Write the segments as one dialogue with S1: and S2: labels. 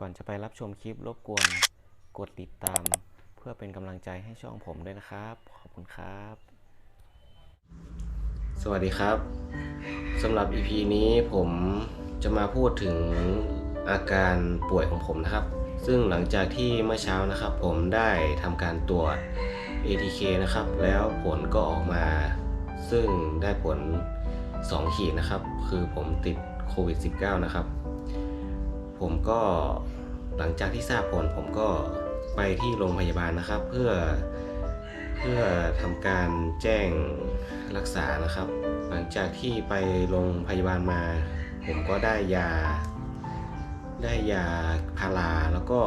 S1: ก่อนจะไปรับชมคลิปรบกวน กดติดตาม เพื่อเป็นกำลังใจให้ช่องผมด้วยนะครับ ขอบคุณครับ สวัสดีครับสำหรับ EP นี้ผมจะมาพูดถึงอาการป่วยของผมนะครับ ซึ่งหลังจากที่เมื่อเช้านะครับ ผมได้ทำการตรวจ ATK นะครับ แล้วผลก็ออกมา ซึ่งได้ผล 2 ขีดนะครับ คือผมติดโควิด -19 นะครับ ผมก็หลังจากที่ทราบผลผมก็ไปที่โรงพยาบาลนะครับ เพื่อเพื่อทำการแจ้งรักษานะครับ หลังจากที่ไปโรงพยาบาลมา ผมก็ได้ยา ได้ยาพาราแล้วก็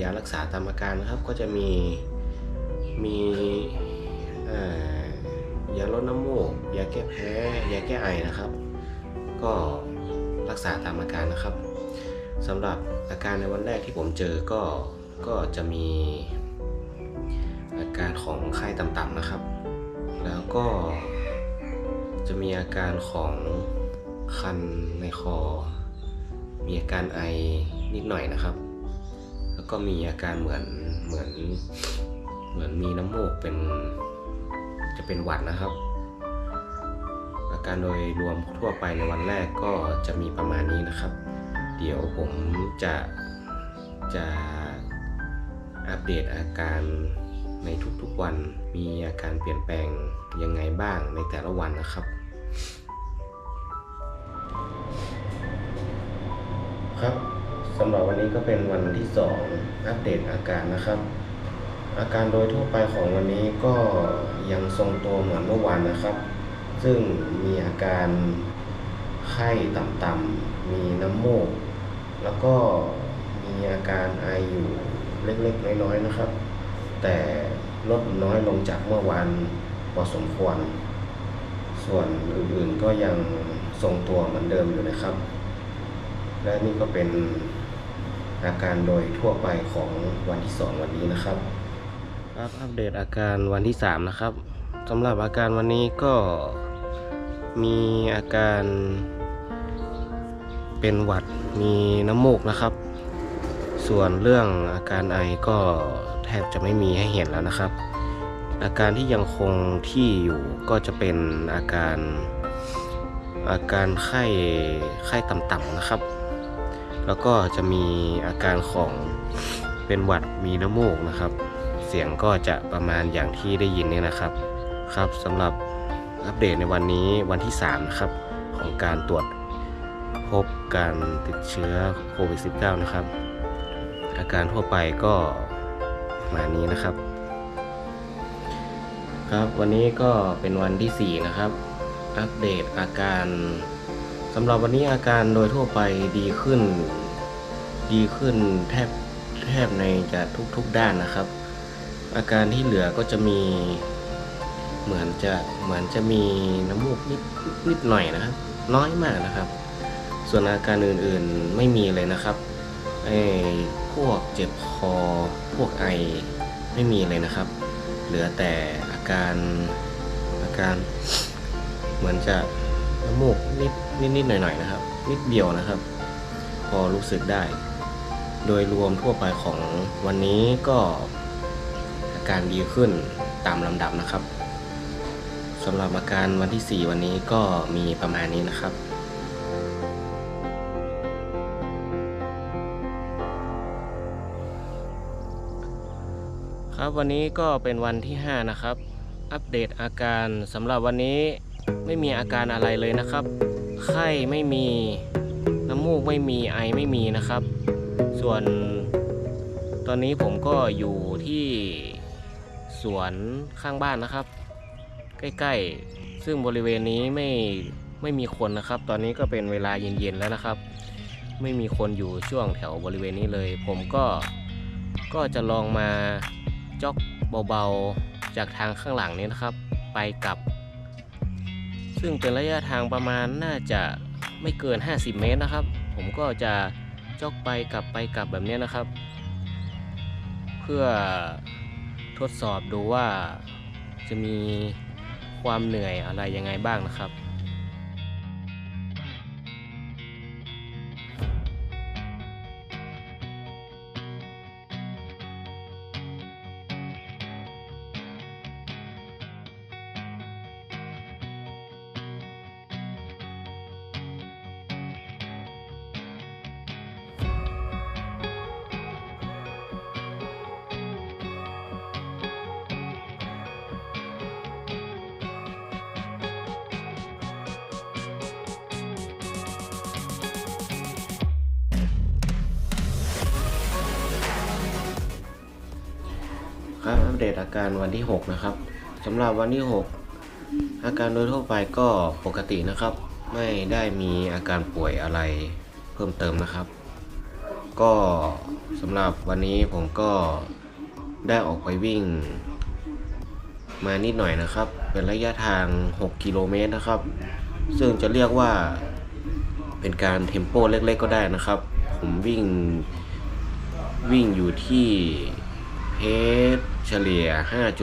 S1: ยารักษาตามอาการนะครับ ก็จะมีมียาลดน้ำมูกยาแก้แพ้ยาแก้ไอนะครับ ก็รักษาตามอาการนะครับ สำหรับอาการในวันแรกที่ผมเจอก็ก็จะมีอาการของไข้ต่ำๆนะครับ แล้วก็จะมีอาการของคันในคอ มีอาการไอนิดหน่อยนะครับ แล้วก็มีอาการเหมือนเหมือนเหมือนมีน้ำมูกเป็นจะเป็นหวัดนะครับ อาการโดยรวมทั่วไปในวันแรกก็จะมีประมาณนี้นะครับ เดี๋ยวผมจะจะอัปเดตอาการในทุกๆวัน มีอาการเปลี่ยนแปลงยังไงบ้างในแต่ละวันนะครับ ครับสำหรับวันนี้ก็เป็นวันที่ 2 อัปเดตอาการนะครับ อาการโดยทั่วไปของวันนี้ก็ยังทรงตัวเหมือนเมื่อวานนะครับ ซึ่งมีอาการไข้ต่ำๆมีน้ำมูก แล้วก็มีอาการไออยู่เล็กๆน้อยๆนะครับ แต่ลดน้อยลงจากเมื่อวานพอสมควร ส่วนอื่นๆก็ยังทรงตัวเหมือนเดิมอยู่นะครับ และนี่ก็เป็นอาการโดยทั่วไปของวันที่ 2 วันนี้นะครับครับอัปเดตอาการวันที่ 3 นะครับสำหรับอาการวันนี้ก็มีอาการ เป็นหวัดมีน้ำมูกนะครับ ส่วนเรื่องอาการไอก็แทบจะไม่มีให้เห็นแล้วนะครับ อาการที่ยังคงที่อยู่ก็จะเป็นอาการอาการไข้ไข้ต่ำๆนะครับ แล้วก็จะมีอาการของเป็นหวัดมีน้ำมูกนะครับ เสียงก็จะประมาณอย่างที่ได้ยินเนี่ยนะครับ ครับสำหรับอัปเดตในวันนี้วันที่ 3 นะครับ ของการตรวจ พบการติดเชื้อโควิด -19 นะครับ อาการทั่วไปก็มานี้นะครับ ครับวันนี้ก็เป็นวันที่ 4 นะครับ อัปเดตอาการสำหรับวันนี้อาการโดยทั่วไปดีขึ้น ดีขึ้นแทบแทบในจะทุกๆด้านนะครับ อาการที่เหลือก็จะมีเหมือนจะเหมือนจะมีน้ำมูกนิดนิดหน่อยนะครับ น้อยมากนะครับ ส่วนอาการอื่นๆไม่มีเลยนะครับไอ้พวกเจ็บคอ พวกไอไม่มีเลยนะครับ เหลือแต่อาการอาการเหมือนจะน้ำมูกนิดนิดนิดหน่อยหน่อยๆนะครับ นิดเดียวนะครับ พอรู้สึกได้ โดยรวมทั่วไปของวันนี้ก็อาการดีขึ้นตามลำดับนะครับสำหรับอาการวันที่ 4 วันนี้ก็มีประมาณนี้นะครับ ครับวันนี้ก็เป็นวันที่ 5 นะครับ อัปเดตอาการสำหรับวันนี้ไม่มีอาการอะไรเลยนะครับ ไข้ไม่มีน้ำมูกไม่มีไอไม่มีนะครับ ส่วนตอนนี้ผมก็อยู่ที่สวนข้างบ้านนะครับ ใกล้ๆ ซึ่งบริเวณนี้ไม่ไม่มีคนนะครับ ตอนนี้ก็เป็นเวลาเย็นๆแล้วนะครับ ไม่มีคนอยู่ช่วงแถวบริเวณนี้เลย ผมก็ก็จะลองมา จ็อกเบาๆจากทางข้างหลังนี้นะครับ ไปกลับ ซึ่งเป็นระยะทางประมาณน่าจะไม่เกิน 50 เมตรนะครับ ผมก็จะจอกไปกลับไปกลับแบบนี้นะครับ เพื่อทดสอบดูว่าจะมีความเหนื่อยอะไรยังไงบ้างนะครับ เดตอาการวันที่ 6 นะครับสำหรับวันที่ 6 อาการโดยทั่วไปก็ปกตินะครับ ไม่ได้มีอาการป่วยอะไรเพิ่มเติมนะครับ ก็สำหรับวันนี้ผมก็ได้ออกไปวิ่ง มานิดหน่อยนะครับ เป็นระยะทาง 6 กิโลเมตรนะครับ ซึ่งจะเรียกว่าเป็นการเทมโปเล็กๆก็ได้นะครับ ผมวิ่งวิ่งอยู่ที่ เพจเฉลี่ย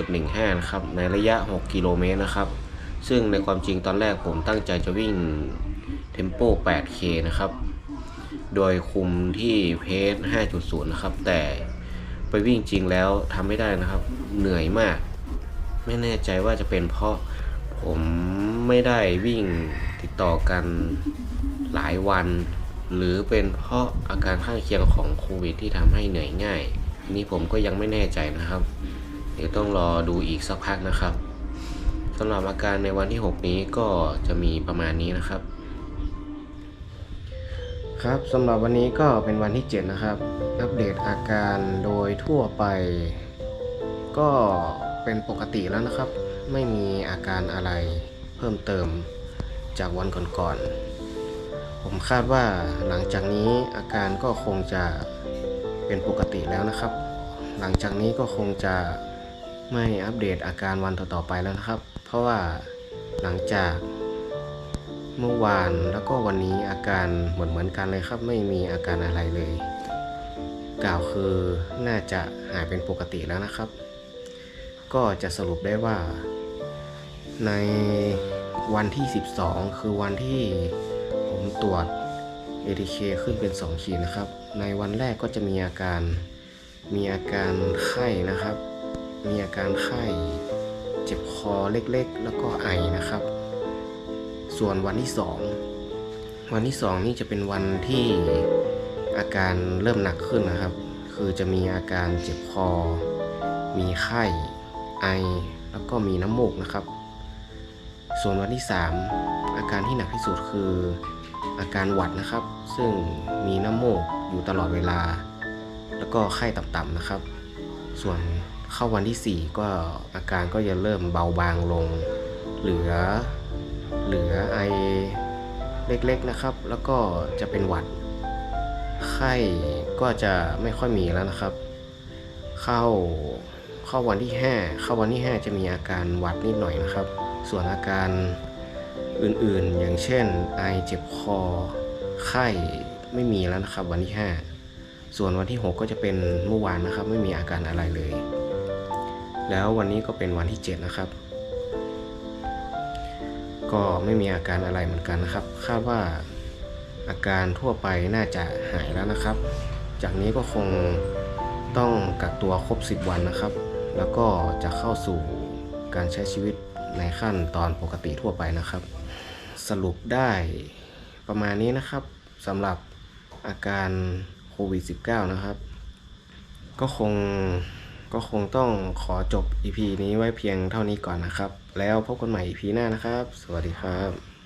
S1: 5.15 นะครับ ในระยะ 6 กิโลเมตรนะครับ ซึ่งในความจริงตอนแรกผมตั้งใจจะวิ่งเทมโป 8K นะครับ โดยคุมที่เพจ5.0 นะครับ แต่ไปวิ่งจริงแล้วทำไม่ได้นะครับ เหนื่อยมาก ไม่แน่ใจว่าจะเป็นเพราะผมไม่ได้วิ่งติดต่อกันหลายวัน หรือเป็นเพราะอาการข้างเคียงของโควิดที่ทำให้เหนื่อยง่าย นี่ผมก็ยังไม่แน่ใจนะครับ เดี๋ยวต้องรอดูอีกสักพักนะครับสำหรับอาการในวันที่ 6 นี้ก็จะมีประมาณนี้นะครับ ครับสำหรับวันนี้ก็เป็นวันที่ 7 นะครับ อัปเดตอาการโดยทั่วไป ก็เป็นปกติแล้วนะครับ ไม่มีอาการอะไรเพิ่มเติมจากวันก่อนๆผมคาดว่าหลังจากนี้อาการก็คงจะ เป็นปกติแล้วนะครับ หลังจากนี้ก็คงจะไม่อัปเดตอาการวันต่อๆไปแล้วนะครับ เพราะว่าหลังจากเมื่อวานแล้วก็วันนี้อาการเหมือนเหมือนกันเลยครับ ไม่มีอาการอะไรเลย กล่าวคือน่าจะหายเป็นปกติแล้วนะครับ ก็จะสรุปได้ว่า ในวันที่ 12 คือวันที่ผมตรวจ ATK ขึ้นเป็น 2 ขีดนะครับ ในวันแรกก็จะมีอาการมีอาการไข้นะครับ มีอาการไข้เจ็บคอเล็กๆ แล้วก็ไอนะครับ ส่วนวันที่ 2 วันที่ 2 นี่จะเป็นวันที่อาการเริ่มหนักขึ้นนะครับ คือจะมีอาการเจ็บคอ มีไข้ไอ แล้วก็มีน้ำมูกนะครับ ส่วนวันที่ 3 อาการที่หนักที่สุดคือ อาการหวัดนะครับ ซึ่งมีน้ำมูกอยู่ตลอดเวลา แล้วก็ไข้ต่ำๆนะครับ ส่วนเข้าวันที่ 4 ก็อาการก็จะเริ่มเบาบางลง เหลือเหลือไอเล็กๆนะครับ แล้วก็จะเป็นหวัด ไข้ก็จะไม่ค่อยมีแล้วนะครับ เข้าเข้าวันที่ 5 เข้าวันที่ 5 จะมีอาการหวัดนิดหน่อยนะครับ ส่วนอาการ อื่นๆ อย่างเช่น ไอเจ็บคอ ไข้ไม่มีแล้วนะครับ วันที่ 5 ส่วนวันที่ 6 ก็จะเป็นเมื่อวานนะครับ ไม่มีอาการอะไรเลย แล้ววันนี้ก็เป็นวันที่ 7 นะครับ ก็ไม่มีอาการอะไรเหมือนกันนะครับ คาดว่าอาการทั่วไปน่าจะหายแล้วนะครับ จากนี้ก็คงต้องกักตัวครบ 10 วันนะครับ แล้วก็จะเข้าสู่การใช้ชีวิต ในขั้นตอนปกติทั่วไปนะครับ สรุปได้ประมาณนี้นะครับสำหรับอาการโควิด -19 นะครับ ก็คงก็คงต้องขอจบ EP นี้ไว้เพียงเท่านี้ก่อนนะครับ แล้วพบกันใหม่ EP หน้านะครับ สวัสดีครับ